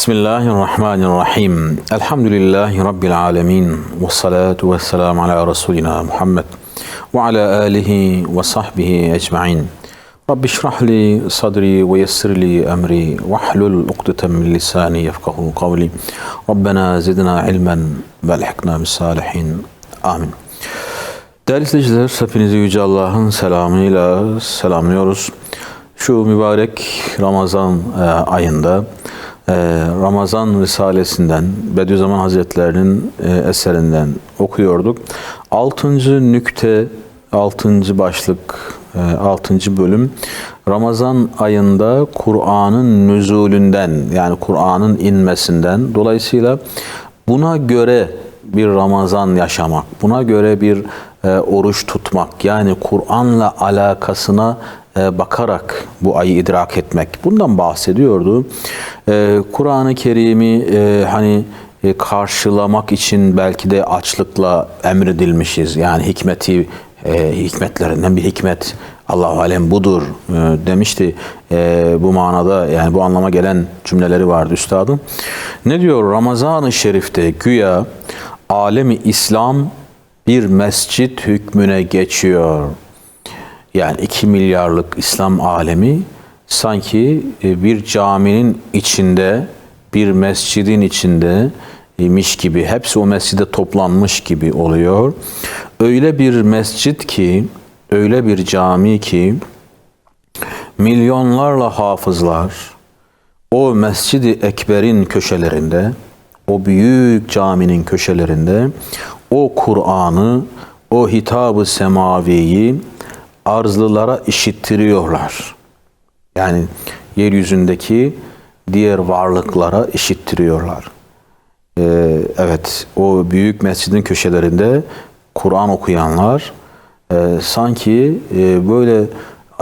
بسم الله الرحمن الرحيم الحمد لله رب العالمين والصلاة والسلام على رسولنا محمد وعلى آله وصحبه أجمعين رب اشرح لي صدري ويسر لي أمري واحلل عقدة من لساني يفقه قولي ربنا زدنا علما بلحقنا بالصالحين آمين Değerli izleyiciler, hepinizi Yüce Allah'ın selamıyla selamlıyoruz. Şu mübarek Ramazan ayında Ramazan Risalesinden, Bediüzzaman Hazretlerinin e, eserinden okuyorduk. Altıncı nükte, altıncı başlık, e, altıncı bölüm Ramazan ayında Kur'an'ın nüzulünden yani Kur'an'ın inmesinden dolayısıyla buna göre bir Ramazan yaşamak, buna göre bir e, oruç tutmak yani Kur'an'la alakasına bakarak bu ayı idrak etmek. Bundan bahsediyordu. E, Kur'an-ı Kerim'i e, hani e, karşılamak için belki de açlıkla emredilmişiz. Yani hikmeti e, hikmetlerinden bir hikmet Allah alem budur e, demişti. E, bu manada yani bu anlama gelen cümleleri vardı üstadım. Ne diyor Ramazan-ı Şerif'te güya alemi İslam bir mescit hükmüne geçiyor. Yani 2 milyarlık İslam alemi sanki e, bir caminin içinde, bir mescidin içinde imiş gibi, hepsi o mescide toplanmış gibi oluyor. Öyle bir mescit ki, öyle bir cami ki milyonlarla hafızlar o Mescid-i Ekber'in köşelerinde, o büyük caminin köşelerinde o Kur'an'ı, o hitabı semaviyi arzlılara işittiriyorlar. Yani yeryüzündeki diğer varlıklara işittiriyorlar. Ee, evet, o büyük mescidin köşelerinde Kur'an okuyanlar e, sanki e, böyle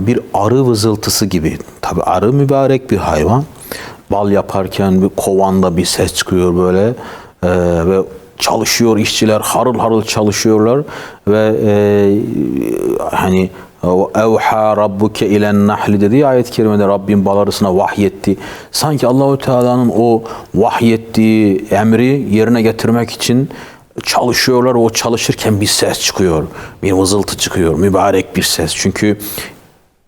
bir arı vızıltısı gibi. Tabi arı mübarek bir hayvan. Bal yaparken bir kovanda bir ses çıkıyor böyle e, ve çalışıyor işçiler harıl harıl çalışıyorlar ve e, hani evha rabbuke ilen nahli dediği ayet-i kerimede Rabbim bal arısına vahyetti. Sanki Allahu Teala'nın o vahyettiği emri yerine getirmek için çalışıyorlar. O çalışırken bir ses çıkıyor. Bir vızıltı çıkıyor. Mübarek bir ses. Çünkü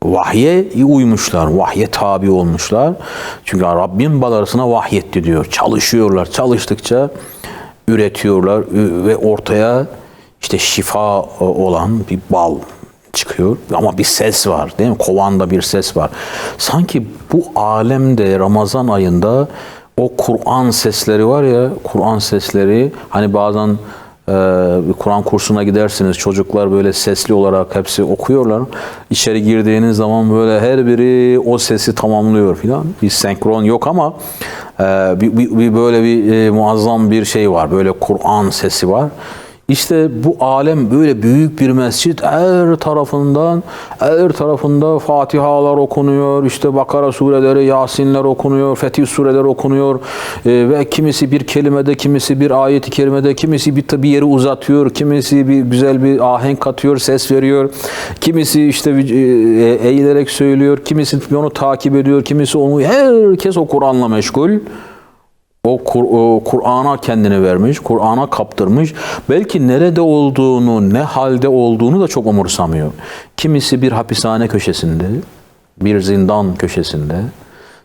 vahye uymuşlar, vahye tabi olmuşlar. Çünkü Rabbim bal arasına vahyetti diyor. Çalışıyorlar. Çalıştıkça üretiyorlar ve ortaya işte şifa olan bir bal çıkıyor ama bir ses var değil mi? Kovanda bir ses var. Sanki bu alemde Ramazan ayında o Kur'an sesleri var ya, Kur'an sesleri hani bazen e, Kur'an kursuna gidersiniz çocuklar böyle sesli olarak hepsi okuyorlar. İçeri girdiğiniz zaman böyle her biri o sesi tamamlıyor filan. Bir senkron yok ama e, bir, bir, bir böyle bir e, muazzam bir şey var. Böyle Kur'an sesi var. İşte bu alem böyle büyük bir mescit. Her tarafından her tarafında Fatihalar okunuyor, işte Bakara sureleri, Yasinler okunuyor, Fetih sureleri okunuyor. E, ve kimisi bir kelimede, kimisi bir ayeti kerimede, kimisi bir, bir yeri uzatıyor, kimisi bir güzel bir ahenk katıyor, ses veriyor, kimisi işte e, eğilerek söylüyor, kimisi onu takip ediyor, kimisi onu herkes o Kur'an'la meşgul. O Kur'an'a kendini vermiş, Kur'an'a kaptırmış. Belki nerede olduğunu, ne halde olduğunu da çok umursamıyor. Kimisi bir hapishane köşesinde, bir zindan köşesinde,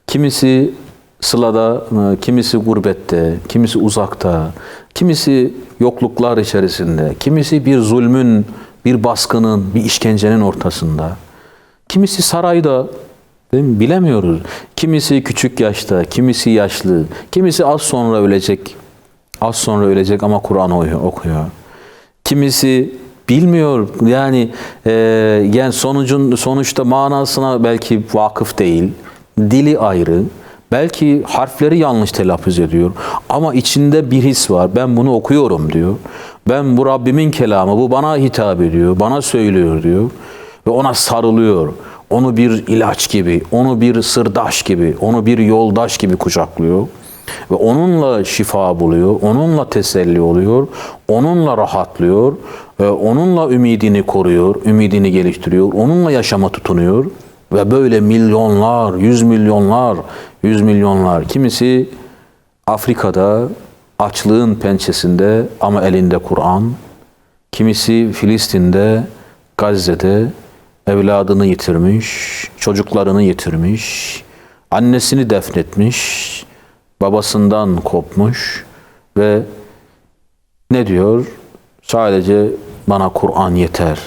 kimisi sılada, e, kimisi gurbette, kimisi uzakta, kimisi yokluklar içerisinde, kimisi bir zulmün, bir baskının, bir işkencenin ortasında, kimisi sarayda? Bilemiyoruz. Kimisi küçük yaşta, kimisi yaşlı, kimisi az sonra ölecek. Az sonra ölecek ama Kur'an okuyor. Kimisi bilmiyor yani e, yani sonucun sonuçta manasına belki vakıf değil. Dili ayrı. Belki harfleri yanlış telaffuz ediyor. Ama içinde bir his var. Ben bunu okuyorum diyor. Ben bu Rabbimin kelamı, bu bana hitap ediyor, bana söylüyor diyor. Ve ona sarılıyor onu bir ilaç gibi, onu bir sırdaş gibi, onu bir yoldaş gibi kucaklıyor. Ve onunla şifa buluyor, onunla teselli oluyor, onunla rahatlıyor, onunla ümidini koruyor, ümidini geliştiriyor, onunla yaşama tutunuyor. Ve böyle milyonlar, yüz milyonlar, yüz milyonlar, kimisi Afrika'da açlığın pençesinde ama elinde Kur'an. Kimisi Filistin'de, Gazze'de evladını yitirmiş, çocuklarını yitirmiş, annesini defnetmiş, babasından kopmuş ve ne diyor? Sadece bana Kur'an yeter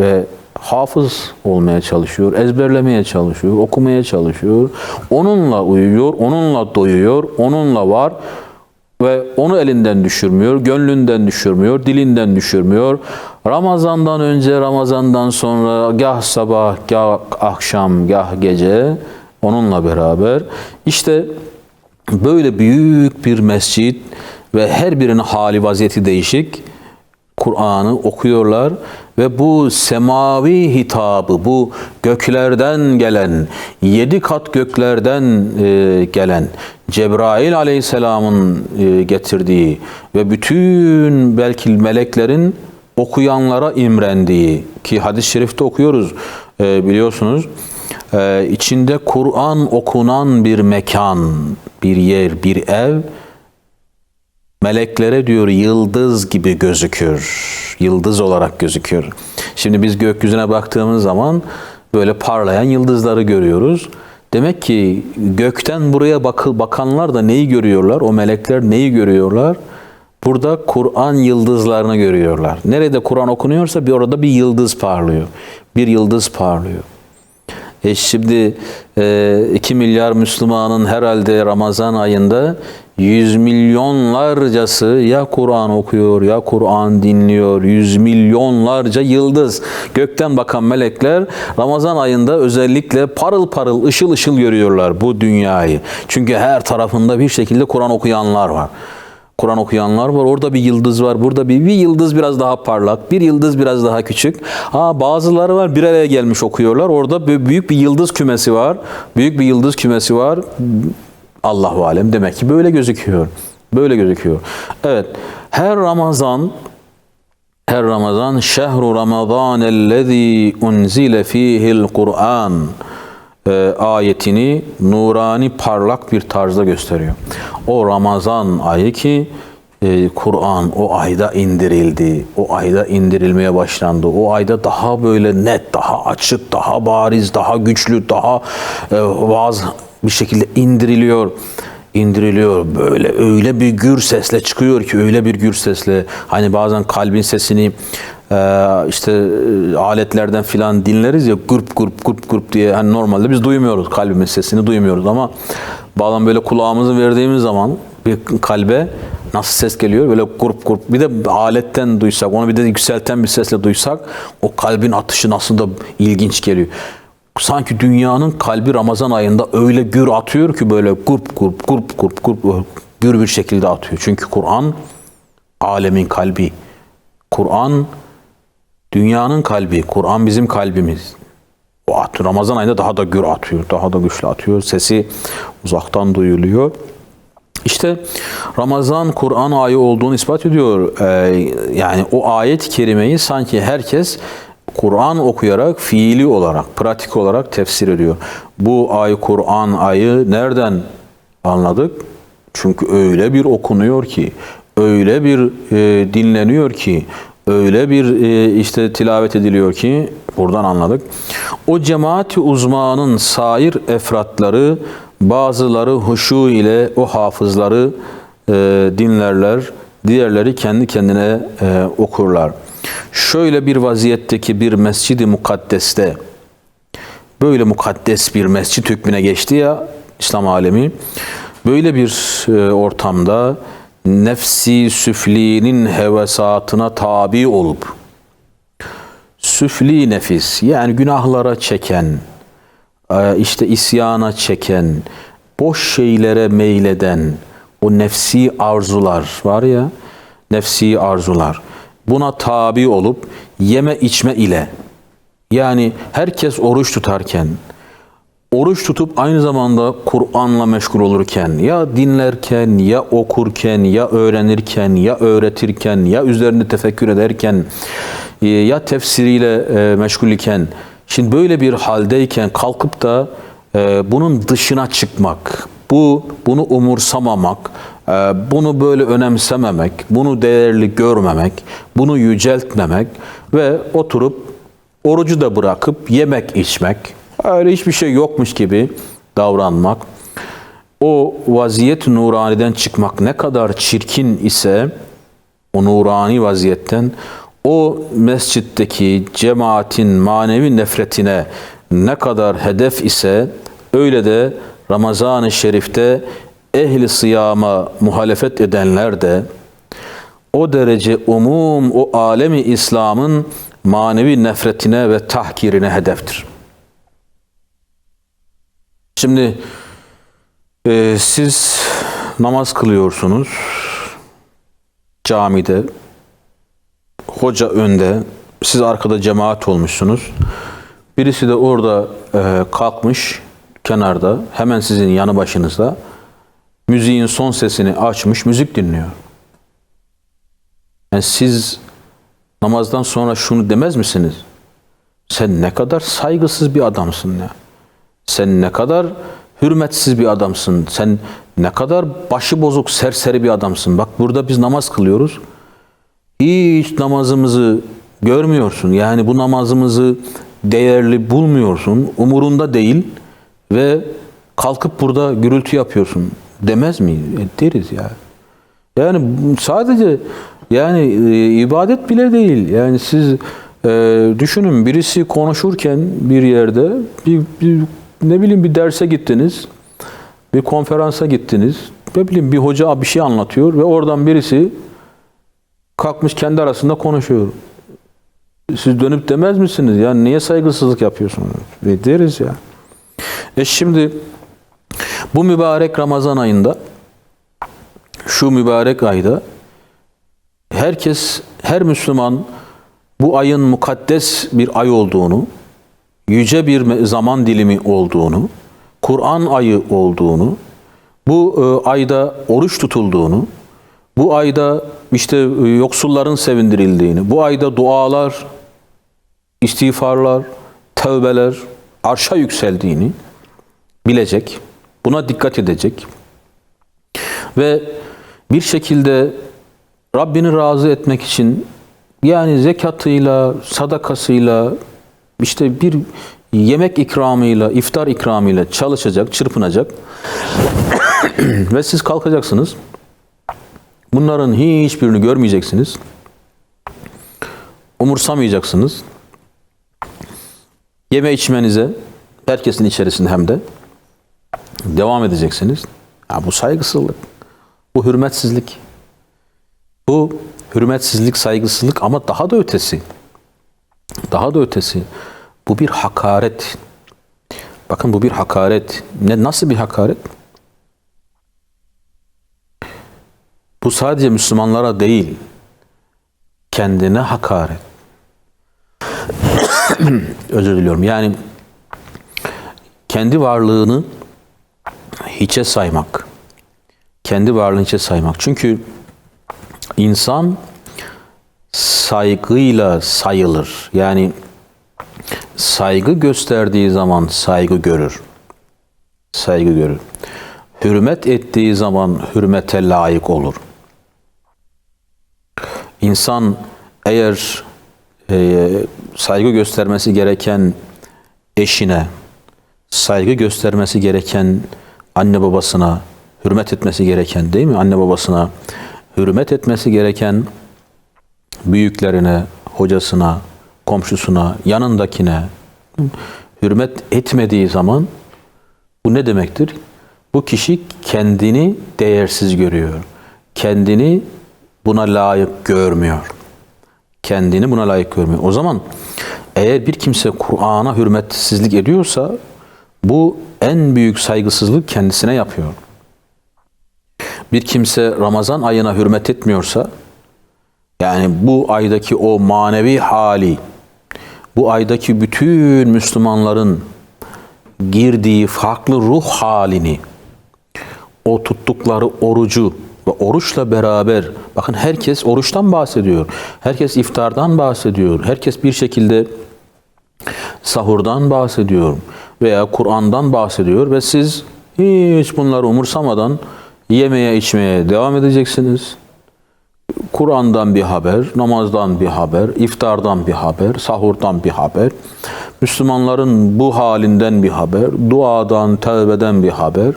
ve hafız olmaya çalışıyor, ezberlemeye çalışıyor, okumaya çalışıyor. Onunla uyuyor, onunla doyuyor, onunla var ve onu elinden düşürmüyor, gönlünden düşürmüyor, dilinden düşürmüyor. Ramazandan önce, Ramazandan sonra gah sabah, gah akşam, gah gece onunla beraber işte böyle büyük bir mescit ve her birinin hali vaziyeti değişik. Kur'an'ı okuyorlar ve bu semavi hitabı, bu göklerden gelen, yedi kat göklerden e, gelen Cebrail aleyhisselamın e, getirdiği ve bütün belki meleklerin okuyanlara imrendiği ki hadis-i şerifte okuyoruz e, biliyorsunuz. E, içinde Kur'an okunan bir mekan, bir yer, bir ev meleklere diyor yıldız gibi gözükür. Yıldız olarak gözüküyor. Şimdi biz gökyüzüne baktığımız zaman böyle parlayan yıldızları görüyoruz. Demek ki gökten buraya bakıl bakanlar da neyi görüyorlar? O melekler neyi görüyorlar? Burada Kur'an yıldızlarını görüyorlar. Nerede Kur'an okunuyorsa bir orada bir yıldız parlıyor. Bir yıldız parlıyor. E şimdi e, 2 milyar Müslümanın herhalde Ramazan ayında yüz milyonlarcası ya Kur'an okuyor ya Kur'an dinliyor. Yüz milyonlarca yıldız. Gökten bakan melekler Ramazan ayında özellikle parıl parıl ışıl ışıl görüyorlar bu dünyayı. Çünkü her tarafında bir şekilde Kur'an okuyanlar var. Kur'an okuyanlar var. Orada bir yıldız var. Burada bir, bir yıldız biraz daha parlak. Bir yıldız biraz daha küçük. Ha bazıları var bir araya gelmiş okuyorlar. Orada büyük bir yıldız kümesi var. Büyük bir yıldız kümesi var. Allahu alem demek ki böyle gözüküyor. Böyle gözüküyor. Evet. Her Ramazan her Ramazan şehru Ramazan ellezî unzile fîhil Kur'an e, ayetini nurani parlak bir tarzda gösteriyor. O Ramazan ayı ki e, Kur'an o ayda indirildi. O ayda indirilmeye başlandı. O ayda daha böyle net, daha açık, daha bariz, daha güçlü, daha e, vaz bir şekilde indiriliyor. İndiriliyor. Böyle öyle bir gür sesle çıkıyor ki öyle bir gür sesle. Hani bazen kalbin sesini e, işte e, aletlerden filan dinleriz ya grup grup grup grup diye. Hani normalde biz duymuyoruz kalbimin sesini duymuyoruz. Ama bazen böyle kulağımızı verdiğimiz zaman bir kalbe nasıl ses geliyor? Böyle grup grup bir de aletten duysak onu bir de yükselten bir sesle duysak o kalbin atışı nasıl da ilginç geliyor sanki dünyanın kalbi Ramazan ayında öyle gür atıyor ki böyle grup grup grup grup grup gür bir şekilde atıyor. Çünkü Kur'an alemin kalbi. Kur'an dünyanın kalbi. Kur'an bizim kalbimiz. O atıyor. Ramazan ayında daha da gür atıyor. Daha da güçlü atıyor. Sesi uzaktan duyuluyor. İşte Ramazan Kur'an ayı olduğunu ispat ediyor. Ee, yani o ayet-i kerimeyi sanki herkes Kur'an okuyarak fiili olarak, pratik olarak tefsir ediyor. Bu ay Kur'an ayı nereden anladık? Çünkü öyle bir okunuyor ki, öyle bir e, dinleniyor ki, öyle bir e, işte tilavet ediliyor ki buradan anladık. O cemaati uzmanın sair efratları bazıları huşu ile o hafızları e, dinlerler, diğerleri kendi kendine e, okurlar şöyle bir vaziyetteki bir mescidi mukaddeste böyle mukaddes bir mescit hükmüne geçti ya İslam alemi. Böyle bir e, ortamda nefsi süflinin hevesatına tabi olup süfli nefis yani günahlara çeken e, işte isyana çeken boş şeylere meyleden o nefsi arzular var ya nefsi arzular buna tabi olup yeme içme ile yani herkes oruç tutarken oruç tutup aynı zamanda Kur'an'la meşgul olurken ya dinlerken ya okurken ya öğrenirken ya öğretirken ya üzerinde tefekkür ederken e, ya tefsiriyle e, meşgul iken şimdi böyle bir haldeyken kalkıp da e, bunun dışına çıkmak Bu bunu umursamamak, bunu böyle önemsememek, bunu değerli görmemek, bunu yüceltmemek ve oturup orucu da bırakıp yemek içmek, öyle hiçbir şey yokmuş gibi davranmak, o vaziyet nuraniden çıkmak ne kadar çirkin ise o nurani vaziyetten o mescitteki cemaatin manevi nefretine ne kadar hedef ise öyle de Ramazan-ı Şerif'te ehli sıyama muhalefet edenler de o derece umum o alemi İslam'ın manevi nefretine ve tahkirine hedeftir. Şimdi e, siz namaz kılıyorsunuz camide hoca önde siz arkada cemaat olmuşsunuz. Birisi de orada e, kalkmış kenarda hemen sizin yanı başınızda müziğin son sesini açmış müzik dinliyor. Yani siz namazdan sonra şunu demez misiniz? Sen ne kadar saygısız bir adamsın ya. Sen ne kadar hürmetsiz bir adamsın. Sen ne kadar başı bozuk, serseri bir adamsın. Bak burada biz namaz kılıyoruz. Hiç namazımızı görmüyorsun. Yani bu namazımızı değerli bulmuyorsun. Umurunda değil ve kalkıp burada gürültü yapıyorsun. Demez mi? E, deriz ya. Yani sadece yani e, ibadet bile değil. Yani siz e, düşünün birisi konuşurken bir yerde bir, bir ne bileyim bir derse gittiniz, bir konferansa gittiniz, ne bileyim bir hoca bir şey anlatıyor ve oradan birisi kalkmış kendi arasında konuşuyor. Siz dönüp demez misiniz? Ya niye saygısızlık yapıyorsunuz? Ve deriz ya. E şimdi bu mübarek Ramazan ayında şu mübarek ayda herkes, her Müslüman bu ayın mukaddes bir ay olduğunu, yüce bir zaman dilimi olduğunu, Kur'an ayı olduğunu, bu e, ayda oruç tutulduğunu, bu ayda işte e, yoksulların sevindirildiğini, bu ayda dualar, istiğfarlar, tövbeler arşa yükseldiğini bilecek, buna dikkat edecek ve bir şekilde Rabbini razı etmek için yani zekatıyla, sadakasıyla, işte bir yemek ikramıyla, iftar ikramıyla çalışacak, çırpınacak ve siz kalkacaksınız. Bunların hiçbirini görmeyeceksiniz. Umursamayacaksınız. Yeme içmenize, herkesin içerisinde hem de devam edeceksiniz. Ya bu saygısızlık, bu hürmetsizlik. Bu hürmetsizlik, saygısızlık ama daha da ötesi. Daha da ötesi. Bu bir hakaret. Bakın bu bir hakaret. Ne nasıl bir hakaret? Bu sadece Müslümanlara değil. Kendine hakaret. Özür diliyorum. Yani kendi varlığını hiçe saymak. Kendi varlığını hiçe saymak. Çünkü insan saygıyla sayılır. Yani saygı gösterdiği zaman saygı görür. Saygı görür. Hürmet ettiği zaman hürmete layık olur. İnsan eğer e, saygı göstermesi gereken eşine, saygı göstermesi gereken anne babasına, hürmet etmesi gereken değil mi? Anne babasına, hürmet etmesi gereken büyüklerine, hocasına, komşusuna, yanındakine hürmet etmediği zaman bu ne demektir? Bu kişi kendini değersiz görüyor. Kendini buna layık görmüyor. Kendini buna layık görmüyor. O zaman eğer bir kimse Kur'an'a hürmetsizlik ediyorsa bu en büyük saygısızlık kendisine yapıyor. Bir kimse Ramazan ayına hürmet etmiyorsa yani bu aydaki o manevi hali bu aydaki bütün Müslümanların girdiği farklı ruh halini o tuttukları orucu ve oruçla beraber bakın herkes oruçtan bahsediyor. Herkes iftardan bahsediyor. Herkes bir şekilde sahurdan bahsediyor veya Kur'an'dan bahsediyor ve siz Hiç bunları umursamadan yemeye içmeye devam edeceksiniz. Kur'an'dan bir haber, namazdan bir haber, iftardan bir haber, sahurdan bir haber, Müslümanların bu halinden bir haber, duadan, tevbeden bir haber,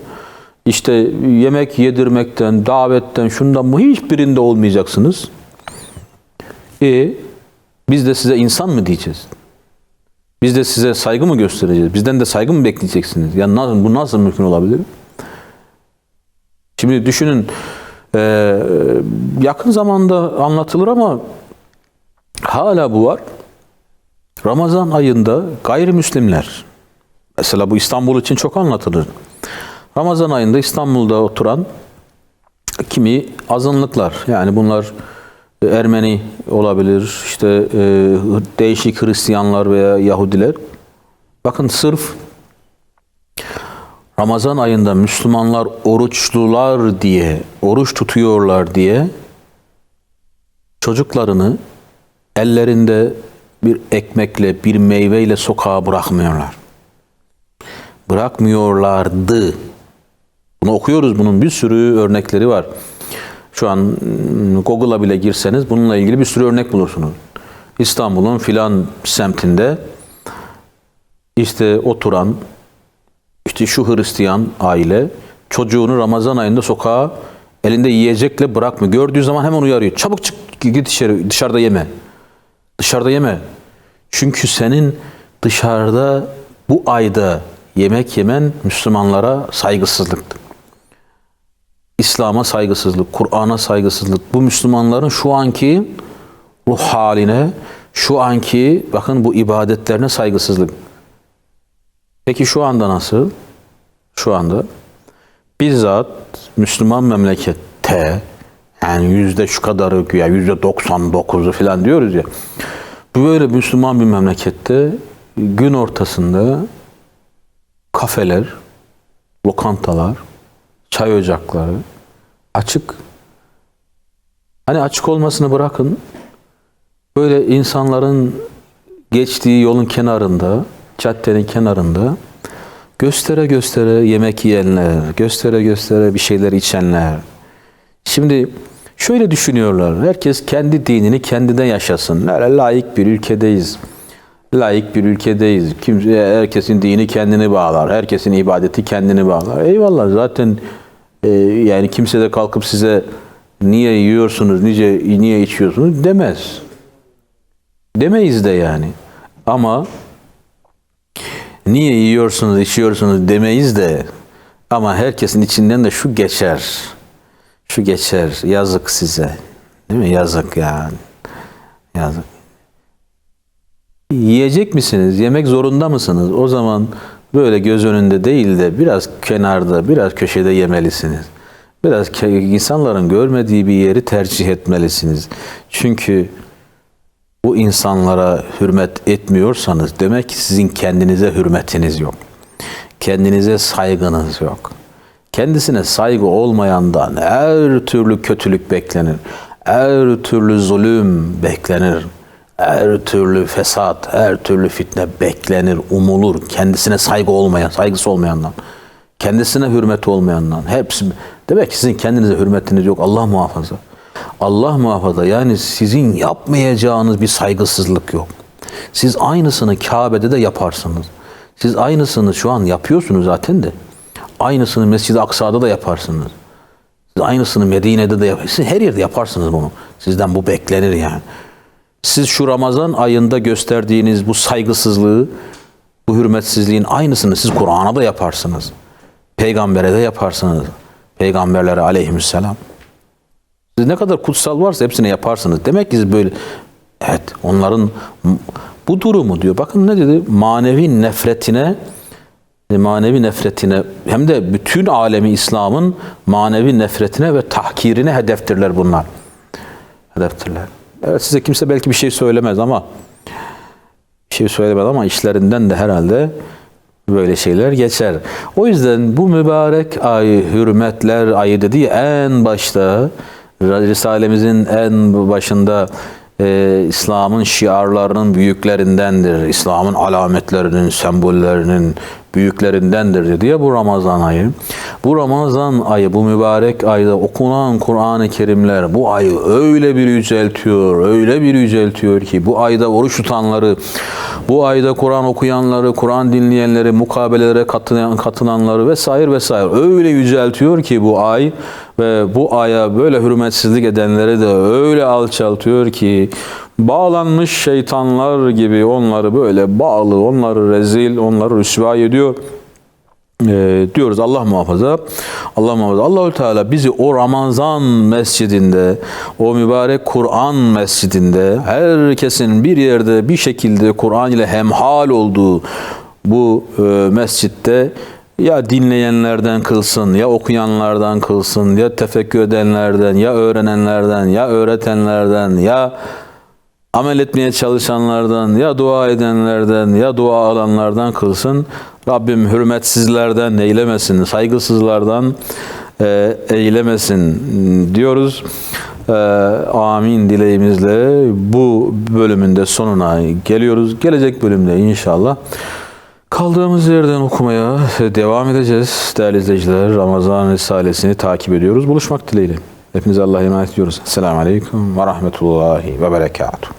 işte yemek yedirmekten, davetten, şundan bu hiçbirinde olmayacaksınız. E biz de size insan mı diyeceğiz? Biz de size saygı mı göstereceğiz? Bizden de saygı mı bekleyeceksiniz? Yani nasıl, bu nasıl mümkün olabilir? Şimdi düşünün e, yakın zamanda anlatılır ama hala bu var. Ramazan ayında gayrimüslimler mesela bu İstanbul için çok anlatılır. Ramazan ayında İstanbul'da oturan kimi azınlıklar yani bunlar Ermeni olabilir, işte e, değişik Hristiyanlar veya Yahudiler. Bakın sırf Ramazan ayında Müslümanlar oruçlular diye, oruç tutuyorlar diye çocuklarını ellerinde bir ekmekle, bir meyveyle sokağa bırakmıyorlar. Bırakmıyorlardı. Bunu okuyoruz. Bunun bir sürü örnekleri var. Şu an mm, Google'a bile girseniz bununla ilgili bir sürü örnek bulursunuz. İstanbul'un filan semtinde işte oturan işte şu Hristiyan aile çocuğunu Ramazan ayında sokağa elinde yiyecekle bırakmıyor. Gördüğü zaman hemen uyarıyor. Çabuk çık git dışarı dışarıda yeme. Dışarıda yeme. Çünkü senin dışarıda bu ayda yemek yemen Müslümanlara saygısızlıktır. İslam'a saygısızlık, Kur'an'a saygısızlık, bu Müslümanların şu anki ruh haline, şu anki bakın bu ibadetlerine saygısızlık. Peki şu anda nasıl? Şu anda bizzat Müslüman memlekette yani yüzde şu kadarı güya yüzde 99'u falan diyoruz ya. Bu böyle Müslüman bir memlekette gün ortasında kafeler, lokantalar, çay ocakları açık. Hani açık olmasını bırakın. Böyle insanların geçtiği yolun kenarında, caddenin kenarında göstere göstere yemek yiyenler, göstere göstere bir şeyler içenler. Şimdi şöyle düşünüyorlar. Herkes kendi dinini kendine yaşasın. Layık bir ülkedeyiz. Layık bir ülkedeyiz. Kimse, herkesin dini kendini bağlar. Herkesin ibadeti kendini bağlar. Eyvallah zaten e, yani kimse de kalkıp size niye yiyorsunuz, nice niye içiyorsunuz demez. Demeyiz de yani. Ama niye yiyorsunuz, içiyorsunuz demeyiz de ama herkesin içinden de şu geçer. Şu geçer. Yazık size. Değil mi? Yazık yani. Yazık. Yiyecek misiniz? Yemek zorunda mısınız? O zaman böyle göz önünde değil de biraz kenarda, biraz köşede yemelisiniz. Biraz insanların görmediği bir yeri tercih etmelisiniz. Çünkü bu insanlara hürmet etmiyorsanız demek ki sizin kendinize hürmetiniz yok. Kendinize saygınız yok. Kendisine saygı olmayandan her türlü kötülük beklenir. Her türlü zulüm beklenir. Her türlü fesat, her türlü fitne beklenir, umulur. Kendisine saygı olmayan, saygısı olmayandan. Kendisine hürmet olmayandan. Hepsi. Demek ki sizin kendinize hürmetiniz yok. Allah muhafaza. Allah muhafaza yani sizin yapmayacağınız bir saygısızlık yok. Siz aynısını Kabe'de de yaparsınız. Siz aynısını şu an yapıyorsunuz zaten de. Aynısını Mescid-i Aksa'da da yaparsınız. Siz aynısını Medine'de de yaparsınız. Her yerde yaparsınız bunu. Sizden bu beklenir yani. Siz şu Ramazan ayında gösterdiğiniz bu saygısızlığı, bu hürmetsizliğin aynısını siz Kur'an'a da yaparsınız. Peygamber'e de yaparsınız. Peygamberlere aleyhisselam. Siz ne kadar kutsal varsa hepsini yaparsınız. Demek ki siz böyle evet onların bu durumu diyor. Bakın ne dedi? Manevi nefretine manevi nefretine hem de bütün alemi İslam'ın manevi nefretine ve tahkirine hedeftirler bunlar. Hedeftirler. Evet size kimse belki bir şey söylemez ama bir şey söylemez ama işlerinden de herhalde böyle şeyler geçer. O yüzden bu mübarek ay, hürmetler ayı dediği en başta Risalemizin en başında e, İslam'ın şiarlarının büyüklerindendir. İslam'ın alametlerinin, sembollerinin büyüklerindendir diye bu Ramazan ayı. Bu Ramazan ayı, bu mübarek ayda okunan Kur'an-ı Kerimler bu ayı öyle bir yüceltiyor, öyle bir yüceltiyor ki bu ayda oruç tutanları, bu ayda Kur'an okuyanları, Kur'an dinleyenleri, mukabelelere katılan, katılanları vesaire vesaire öyle yüceltiyor ki bu ay ve bu aya böyle hürmetsizlik edenleri de öyle alçaltıyor ki bağlanmış şeytanlar gibi onları böyle bağlı, onları rezil, onları rüsva ediyor. Ee, diyoruz Allah muhafaza. Allah muhafaza. Allahü Teala bizi o Ramazan mescidinde, o mübarek Kur'an mescidinde herkesin bir yerde bir şekilde Kur'an ile hemhal olduğu bu e, mescitte ya dinleyenlerden kılsın, ya okuyanlardan kılsın, ya tefekkür edenlerden, ya öğrenenlerden, ya öğretenlerden, ya amel etmeye çalışanlardan ya dua edenlerden ya dua alanlardan kılsın. Rabbim hürmetsizlerden eylemesin, saygısızlardan e, eylemesin diyoruz. E, amin dileğimizle bu bölümün de sonuna geliyoruz. Gelecek bölümde inşallah kaldığımız yerden okumaya devam edeceğiz. Değerli izleyiciler Ramazan Risalesini takip ediyoruz. Buluşmak dileğiyle. Hepinize Allah'a emanet ediyoruz. Selamun Aleyküm ve Rahmetullahi ve Berekatuhu.